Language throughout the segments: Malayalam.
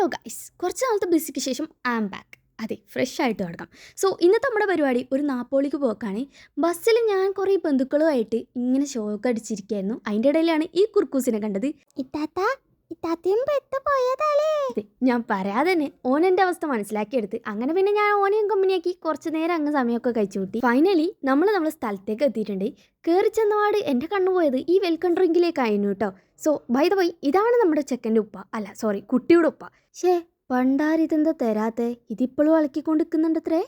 ഹലോ ഗൈസ് കുറച്ച് നാളത്തെ ബിസിക്ക് ശേഷം ആം ബാക്ക് അതെ ഫ്രഷ് ആയിട്ട് തുടങ്ങാം സോ ഇന്നത്തെ നമ്മുടെ പരിപാടി ഒരു നാപ്പോളിക്ക് പോക്കാണ്. ബസ്സിൽ ഞാൻ കുറേ ബന്ധുക്കളുമായിട്ട് ഇങ്ങനെ ഷോക്ക് അടിച്ചിരിക്കുകയായിരുന്നു അതിന്റെ ഇടയിലാണ് ഈ കുർക്കൂസിനെ കണ്ടത്. ഇത്താത്ത ഞാൻ പറയാതെ തന്നെ ഓൻ എന്റെ അവസ്ഥ മനസ്സിലാക്കിയെടുത്ത് അങ്ങനെ പിന്നെ ഞാൻ ഓനെയും കമ്പനിയാക്കി കുറച്ച് നേരം അങ്ങ് സമയമൊക്കെ കഴിച്ചു കൂട്ടി ഫൈനലി നമ്മൾ നമ്മുടെ സ്ഥലത്തേക്ക് എത്തിയിട്ടുണ്ട്. കയറി ചെന്നപാട് എന്റെ കണ്ണു പോയത് ഈ വെൽക്കം ഡ്രിങ്കിലേക്കായിരുന്നു കേട്ടോ. സോ ബൈ ദ വൈ ഇതാണ് നമ്മുടെ ചെക്കന്റെ ഉപ്പ. അല്ല സോറി കുട്ടിയുടെ ഉപ്പ. ഷേ പണ്ടാരിതെന്താ തരാത്തെ? ഇതിപ്പോഴും ഇളക്കിക്കൊണ്ടിരിക്കുന്നുണ്ടത്രേ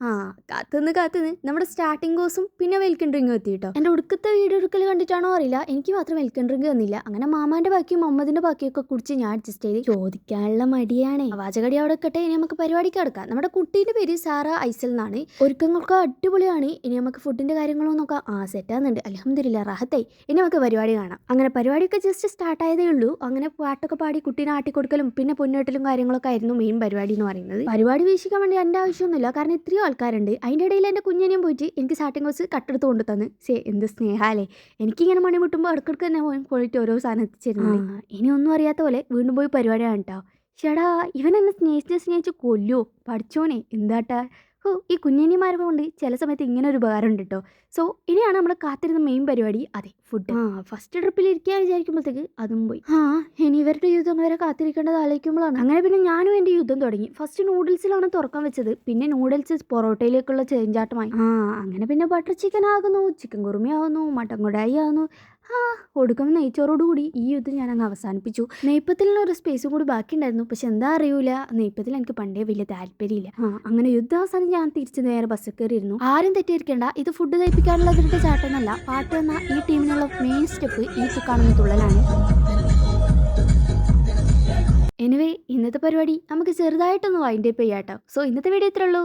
ആ കാത്തുനിന്ന് കാത്തുനിന്ന്. നമ്മുടെ സ്റ്റാർട്ടിംഗ് കോഴ്സും പിന്നെ വെൽക്കം ഡ്രിങ്കും എത്തി കേട്ടോ എന്റെ ഉടുക്കത്തെ വീഡിയോ എടുക്കൽ കണ്ടിട്ടാണോ അറിയില്ല. എനിക്ക് മാത്രം വെൽക്കം ഡ്രിങ്ക് തന്നില്ല. അങ്ങനെ മാമാന്റെ ബാക്കിയും മുഹമ്മദിന്റെ ബാക്കിയൊക്കെ കുടിച്ച് ഞാൻ അഡ്ജസ്റ്റ് ചെയ്ത് ചോദിക്കാനുള്ള മടിയാണ്. വാചകടി അവിടെ കട്ടെ ഇനി നമുക്ക് പരിപാടിക്ക് കിടക്കാം. നമ്മുടെ കുട്ടീന്റെ പേര് സാറ ഐസൽ എന്നാണ്. ഒരുക്കങ്ങൾക്ക് അടിപൊളിയാണ്. ഇനി നമുക്ക് ഫുഡിന്റെ കാര്യങ്ങളോ നോക്കാം. ആ സെറ്റാകുന്നുണ്ട് അലഹമില്ല റാഹത്തായി. ഇനി നമുക്ക് പരിപാടി കാണാം. അങ്ങനെ പരിപാടിയൊക്കെ ജസ്റ്റ് സ്റ്റാർട്ട് ആയതേ ഉള്ളൂ. അങ്ങനെ പാട്ടൊക്കെ പാടി കുട്ടീനെ ആട്ടിക്കൊടുക്കലും പിന്നെ പൊന്നോട്ടലും കാര്യങ്ങളൊക്കെ ആയിരുന്നു മെയിൻ പരിപാടി എന്ന് പറയുന്നത്. പരിപാടി വീക്ഷിക്കാൻ വേണ്ടി എന്റെ ആവശ്യമൊന്നുമില്ല. കാരണം ഇത്രയും ആൾക്കാരുണ്ട്. അതിന്റെ ഇടയിൽ എന്റെ കുഞ്ഞിനെയും പോയിട്ട് എനിക്ക് സ്റ്റാർട്ടിംഗ് കോഴ്സ് കട്ടെടുത്ത് കൊണ്ട് തന്ന്. സേ എന്ത് സ്നേഹാലേ. എനിക്കിങ്ങനെ മണി മുട്ടുമ്പോൾ ഇടക്കിടക്ക് തന്നെ പോയി പോയിട്ട് ഓരോ സാധനം എത്തിച്ചിരുന്നത്. ഇനി ഒന്നും അറിയാത്ത പോലെ വീണ്ടും പോയി പരിപാടിയാണ് കേട്ടോ ചേടാ ഇവനെന്നെ എന്നെ സ്നേഹിച്ച് സ്നേഹിച്ച് കൊല്ലോ പഠിച്ചോനെ എന്താട്ടാ? ഓ ഈ കുഞ്ഞിനിമാരെ കൊണ്ട് ചില സമയത്ത് ഇങ്ങനെ ഒരു ഉപകാരം ഉണ്ട് കേട്ടോ സോ ഇനിയാണ് നമ്മൾ കാത്തിരുന്ന മെയിൻ പരിപാടി അതെ ഫുഡ് ആ ഫസ്റ്റ് ട്രിപ്പിൽ ഇരിക്കാൻ വിചാരിക്കുമ്പോഴത്തേക്ക് അതും പോയി. ആ ഇനി ഇവരുടെ യുദ്ധം വരെ കാത്തിരിക്കേണ്ടത് ആലോചിക്കുമ്പോഴാണ്. അങ്ങനെ പിന്നെ ഞാനും എന്റെ യുദ്ധം തുടങ്ങി. ഫസ്റ്റ് നൂഡിൽസിലാണ് തുറക്കാൻ വെച്ചത്. പിന്നെ നൂഡിൽസ് പൊറോട്ടയിലേക്കുള്ള ചേഞ്ചാട്ടമായി ആ അങ്ങനെ പിന്നെ ബട്ടർ ചിക്കൻ ആകുന്നു ചിക്കൻ കുറുമി ആകുന്നു മട്ടൻ കൊടായി ആകുന്നു. ആ ഒടുക്കം നെയ്ച്ചോറോടുകൂടി ഈ യുദ്ധം ഞാൻ അങ്ങ് അവസാനിപ്പിച്ചു. നെയ്പ്പത്തിൽ ഒരു സ്പേസും കൂടി ബാക്കിയുണ്ടായിരുന്നു. പക്ഷെ എന്താ അറിയൂല. നെയ്പ്പത്തിൽ എനിക്ക് പണ്ടേ വലിയ താല്പര്യമില്ല. ആ അങ്ങനെ യുദ്ധാവസാനം ഞാൻ തിരിച്ചു നേരെ ബസ്സിൽ കയറിയിരുന്നു. ആരും തെറ്റിയിരിക്കേണ്ട ഇത് ഫുഡ് കഴിപ്പിക്കാനുള്ള ഇവരുടെ ചാട്ടെന്നല്ല പാട്ട് എന്ന ഈ ടീമിനുള്ള മെയിൻ സ്റ്റെപ്പ് ഈ കാണുന്ന തുള്ളലാണ്. എനിവേ ഇന്നത്തെ പരിപാടി നമുക്ക് ചെറുതായിട്ടൊന്ന് വൈൻഡ് അപ്പ് ചെയ്യാട്ടോ. സോ ഇന്നത്തെ വീഡിയോ ഇത്രേ ഉള്ളൂ.